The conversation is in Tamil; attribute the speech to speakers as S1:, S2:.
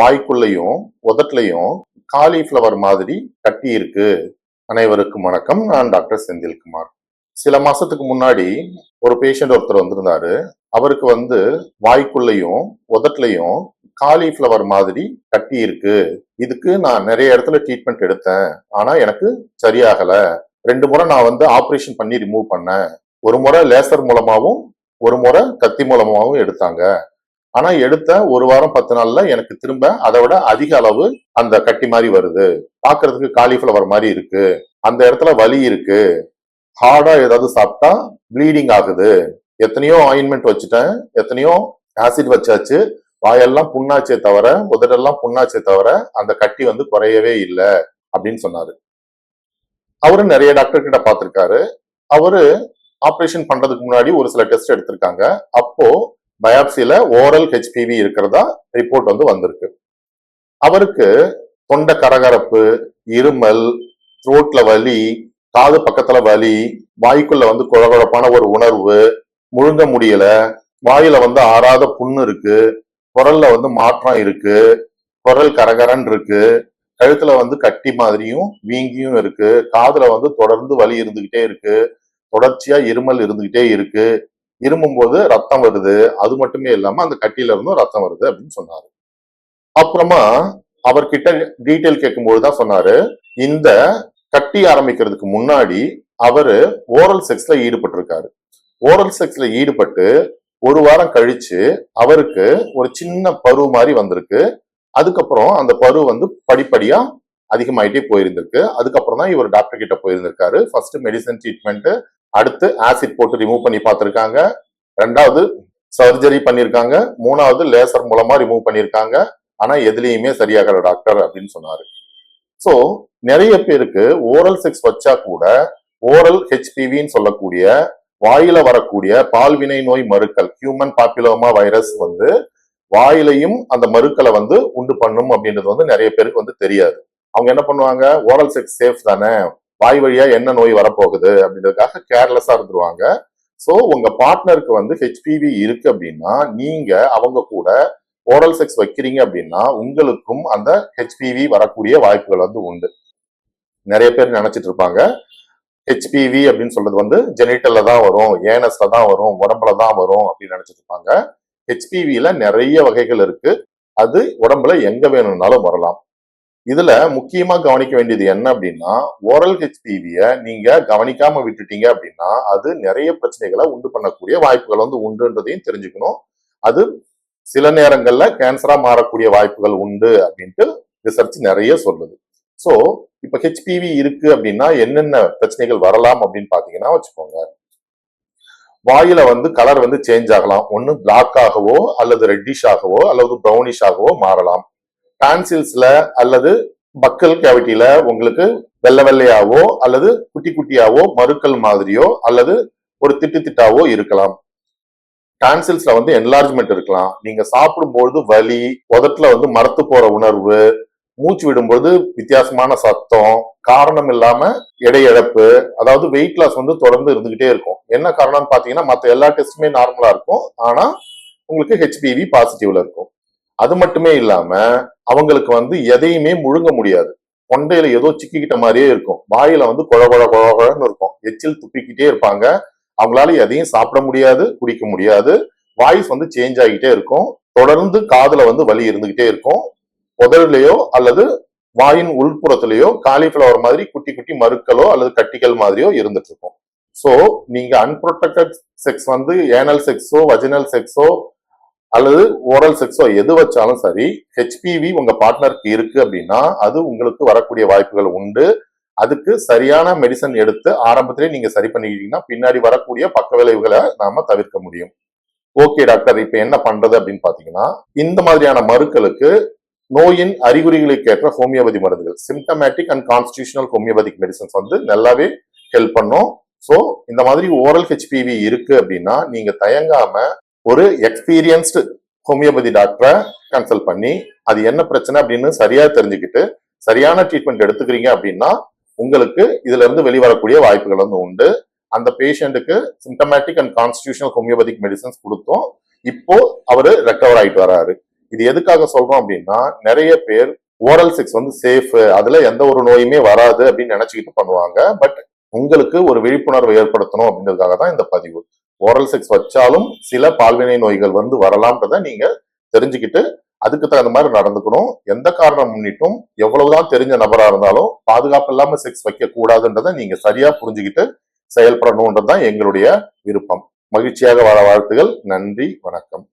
S1: வாய்க்குள்ளையும் உதட்லையும் காலிஃப்ளவர் மாதிரி கட்டி இருக்கு அனைவருக்கும் வணக்கம். நான் டாக்டர் செந்தில்குமார். சில மாசத்துக்கு முன்னாடி ஒரு பேஷண்ட் ஒருத்தர் வந்திருந்தாரு. அவருக்கு வந்து வாய்க்குள்ளையும் உதட்லையும் காலிஃப்ளவர் மாதிரி கட்டி இருக்கு இதுக்கு நான் நிறைய இடத்துல ட்ரீட்மெண்ட் எடுத்தேன். ஆனா எனக்கு சரியாகல. ரெண்டு முறை நான் வந்து ஆப்ரேஷன் பண்ணி ரிமூவ் பண்ணேன். ஒரு முறை லேசர் மூலமாகவும் ஒரு முறை கத்தி மூலமாகவும் எடுத்தாங்க. ஆனா எடுத்த ஒரு வாரம் பத்து நாள்ல எனக்கு திரும்ப அதை விட அதிக அளவு அந்த கட்டி மாதிரி வருது. பாக்குறதுக்கு காலிஃபிளவர் மாதிரி இருக்கு. அந்த இடத்துல வலி இருக்கு. ஹார்டா ஏதாவது சாப்பிட்டா ப்ளீடிங் ஆகுது. எத்தனையோ ஆயின்மெண்ட் வச்சுட்டேன். எத்தனையோ ஆசிட் வச்சாச்சு. வாயெல்லாம் புண்ணாச்சே தவிர உதடெல்லாம் புண்ணாச்சே தவிர அந்த கட்டி வந்து குறையவே இல்லை அப்படின்னு சொன்னாரு. அவரு நிறைய டாக்டர் கிட்ட பார்த்திருக்காரு. அவரு ஆப்ரேஷன் பண்றதுக்கு முன்னாடி ஒரு சில டெஸ்ட் எடுத்திருக்காங்க. அப்போ பயாப்சியில ஓரல் ஹெச்பிவி இருக்கிறதா ரிப்போர்ட் வந்து வந்திருக்கு. அவருக்கு தொண்டை கரகரப்பு இருமல் த்ரோட்ல வலி காது பக்கத்துல வலி வாய்க்குள்ள வந்து குழகுழப்பான ஒரு உணர்வு முழுங்க முடியல வாயில வந்து ஆறாத புண்ணு இருக்கு குரல்ல வந்து மாற்றம் இருக்கு குரல் கரகரன் இருக்கு கழுத்துல வந்து கட்டி மாதிரியும் வீங்கியும் இருக்கு காதுல வந்து தொடர்ந்து வலி இருந்துகிட்டே இருக்கு தொடர்ச்சியா இருமல் இருந்துகிட்டே இருக்கு இருமும் போது ரத்தம் வருது. அது மட்டுமே இல்லாம அந்த கட்டியில இருந்தும் ரத்தம் வருது அப்படின்னு சொன்னாரு. அப்புறமா அவர்கிட்ட டீட்டெயில் கேட்கும்போது தான் சொன்னாரு இந்த கட்டி ஆரம்பிக்கிறதுக்கு முன்னாடி அவரு ஓரல் செக்ஸ்ல ஈடுபட்டிருக்காரு. ஓரல் செக்ஸ்ல ஈடுபட்டு ஒரு வாரம் கழிச்சு அவருக்கு ஒரு சின்ன பரு மாதிரி வந்திருக்கு. அதுக்கப்புறம் அந்த பரு வந்து படிப்படியா அதிகமாயிட்டே போயிருந்திருக்கு. அதுக்கப்புறம் தான் இவர் டாக்டர் கிட்ட போயிருந்திருக்காரு. ஃபர்ஸ்ட் மெடிசன் ட்ரீட்மெண்ட் அடுத்து ஆசிட் போட்டு ரிமூவ் பண்ணி பார்த்துருக்காங்க. ரெண்டாவது சர்ஜரி பண்ணியிருக்காங்க மூணாவது லேசர் மூலமா ரிமூவ் பண்ணியிருக்காங்க ஆனா எதுலேயுமே சரியாகல டாக்டர் அப்படின்னு சொன்னாரு. ஸோ நிறைய பேருக்கு ஓரல் செக்ஸ் வச்சா கூட ஓரல் ஹெச்பிவின்னு சொல்லக்கூடிய வாயில வரக்கூடிய பால்வினை நோய் மருக்கள் ஹியூமன் பாப்புலோமா வைரஸ் வந்து வாயிலையும் அந்த மருக்களை வந்து உண்டு பண்ணும் அப்படின்றது வந்து நிறைய பேருக்கு வந்து தெரியாது. அவங்க என்ன பண்ணுவாங்க? ஓரல் செக்ஸ் சேஃப் தானே? வாய் வழியா என்ன நோய் வரப்போகுது அப்படின்றதுக்காக கேர்லெஸ்ஸா இருந்துருவாங்க. ஸோ உங்க பார்ட்னருக்கு வந்து ஹெச்பிவி இருக்கு அப்படின்னா நீங்க அவங்க கூட ஓரல் செக்ஸ் வைக்கிறீங்க அப்படின்னா உங்களுக்கும் அந்த ஹெச்பிவி வரக்கூடிய வாய்ப்புகள் வந்து உண்டு. நிறைய பேர் நினைச்சிட்டு இருப்பாங்க. ஹெச்பிவி அப்படின்னு சொல்றது வந்து ஜெனிட்டல்ல தான் வரும் ஏனஸ்ல தான் வரும் உடம்புல தான் வரும் அப்படின்னு நினைச்சிட்டு இருப்பாங்க. ஹெச்பிவியில நிறைய வகைகள் இருக்கு. அது உடம்புல எங்க வேணும்னாலும் வரலாம். இதுல முக்கியமா கவனிக்க வேண்டியது என்ன அப்படின்னா ஓரல் ஹெச்பிவிய நீங்க கவனிக்காம விட்டுட்டீங்க அப்படின்னா அது நிறைய பிரச்சனைகளை உண்டு பண்ணக்கூடிய வாய்ப்புகள் வந்து உண்டுன்றதையும் தெரிஞ்சுக்கணும். அது சில நேரங்கள்ல கேன்சரா மாறக்கூடிய வாய்ப்புகள் உண்டு அப்படின்ட்டு ரிசர்ச் நிறைய சொல்லுது. ஸோ இப்ப ஹெச்பிவி இருக்கு அப்படின்னா என்னென்ன பிரச்சனைகள் வரலாம் அப்படின்னு பாத்தீங்கன்னா வச்சுக்கோங்க. வாயில வந்து கலர் வந்து சேஞ்ச் ஆகலாம். ஒன்னு பிளாக் ஆகவோ அல்லது ரெட்டிஷ் ஆகவோ அல்லது ப்ரௌனிஷ் ஆகவோ மாறலாம். டான்சில்ஸ்ல அல்லது பக்கல் கேவிட்டியில உங்களுக்கு வெள்ளை வெள்ளையாவோ அல்லது குட்டி குட்டியாவோ மறுக்கல் மாதிரியோ அல்லது ஒரு திட்டு திட்டாவோ இருக்கலாம். டான்சில்ஸ்ல வந்து என்லார்ஜ்மெண்ட் இருக்கலாம். நீங்க சாப்பிடும்போது வலி உதட்டுல வந்து மரத்து போற உணர்வு மூச்சு விடும்போது வித்தியாசமான சத்தம் காரணம் இல்லாம எடை இழப்பு அதாவது வெயிட் லாஸ் வந்து தொடர்ந்து இருந்துகிட்டே இருக்கும். என்ன காரணம்னு பாத்தீங்கன்னா மற்ற எல்லா டெஸ்ட்டுமே நார்மலா இருக்கும். ஆனா உங்களுக்கு ஹெச்பிவி பாசிட்டிவ்ல இருக்கும். அது மட்டுமே இல்லாம அவங்களுக்கு வந்து எதையுமே முழுங்க முடியாது. கொண்டையில ஏதோ சிக்கிக்கிட்ட மாதிரியே இருக்கும். வாயில வந்து குழ குழ குழகுழன்னு இருக்கும். எச்சில் துப்பிக்கிட்டே இருப்பாங்க. அவங்களால எதையும் சாப்பிட முடியாது குடிக்க முடியாது. வாய்ஸ் வந்து சேஞ்ச் ஆகிட்டே இருக்கும். தொடர்ந்து காதுல வந்து வலி இருந்துகிட்டே இருக்கும். உதடுலையோ அல்லது வாயின் உள்புறத்திலேயோ காலிஃபிளவர் மாதிரி குட்டி குட்டி மருக்களோ அல்லது கட்டிகள் மாதிரியோ இருந்துட்டு இருக்கும். ஸோ நீங்க அன்ப்ரொடெக்டட் செக்ஸ் வந்து ஏனல் செக்ஸோ வஜினல் செக்ஸோ அல்லது ஓரல் செக்ஸோ எது வச்சாலும் சரி ஹெச்பிவி உங்க பார்ட்னருக்கு இருக்கு அப்படின்னா அது உங்களுக்கு வரக்கூடிய வாய்ப்புகள் உண்டு. அதுக்கு சரியான மெடிசன் எடுத்து ஆரம்பத்திலே நீங்க சரி பண்ணிக்கிட்டீங்கன்னா பின்னாடி வரக்கூடிய பக்க விளைவுகளை நாம தவிர்க்க முடியும். ஓகே டாக்டர் இப்ப என்ன பண்றது அப்படின்னு பாத்தீங்கன்னா இந்த மாதிரியான மருக்களுக்கு நோயின் அறிகுறிகளுக்கு ஏற்ற ஹோமியோபதி மருந்துகள் symptomatic and constitutional homeopathic medicines வந்து நல்லாவே ஹெல்ப் பண்ணும். ஸோ இந்த மாதிரி ஓரல் ஹெச்பிவி இருக்கு அப்படின்னா நீங்க தயங்காம ஒரு எக்ஸ்பீரியன்ஸ்டு ஹோமியோபதி டாக்டரை கன்சல்ட் பண்ணி அது என்ன பிரச்சனை அப்படின்னு சரியா தெரிஞ்சுக்கிட்டு சரியான ட்ரீட்மெண்ட் எடுத்துக்கிறீங்க அப்படின்னா உங்களுக்கு இதுல இருந்து வெளிவரக்கூடிய வாய்ப்புகள் வந்து உண்டு. அந்த பேஷண்ட்டுக்கு symptomatic and constitutional homeopathic medicines கொடுத்தோம். இப்போ அவரு ரெக்கவர் ஆயிட்டு வராரு. இது எதுக்காக சொல்றோம் அப்படின்னா நிறைய பேர் ஓரல் செக்ஸ் வந்து சேஃப் அதுல எந்த ஒரு நோயுமே வராது அப்படின்னு நினைச்சுக்கிட்டு பண்ணுவாங்க. பட் உங்களுக்கு ஒரு விழிப்புணர்வு ஏற்படுத்தணும் அப்படின்றதுக்காக தான் இந்த பதிவு. ஓரல் செக்ஸ் வச்சாலும் சில பால்வினை நோய்கள் வந்து வரலாம்ன்றத நீங்க தெரிஞ்சுக்கிட்டு அதுக்கு தகுந்த மாதிரி நடந்துக்கணும். எந்த காரணம் முன்னிட்டும் எவ்வளவுதான் தெரிஞ்ச நபரா இருந்தாலும் பாதுகாப்பு இல்லாம செக்ஸ் வைக்க கூடாதுன்றதை நீங்க சரியா புரிஞ்சுக்கிட்டு செயல்படணும்ன்றதுதான் எங்களுடைய விருப்பம். மகிழ்ச்சியாக வாழ வாழ்த்துகள். நன்றி. வணக்கம்.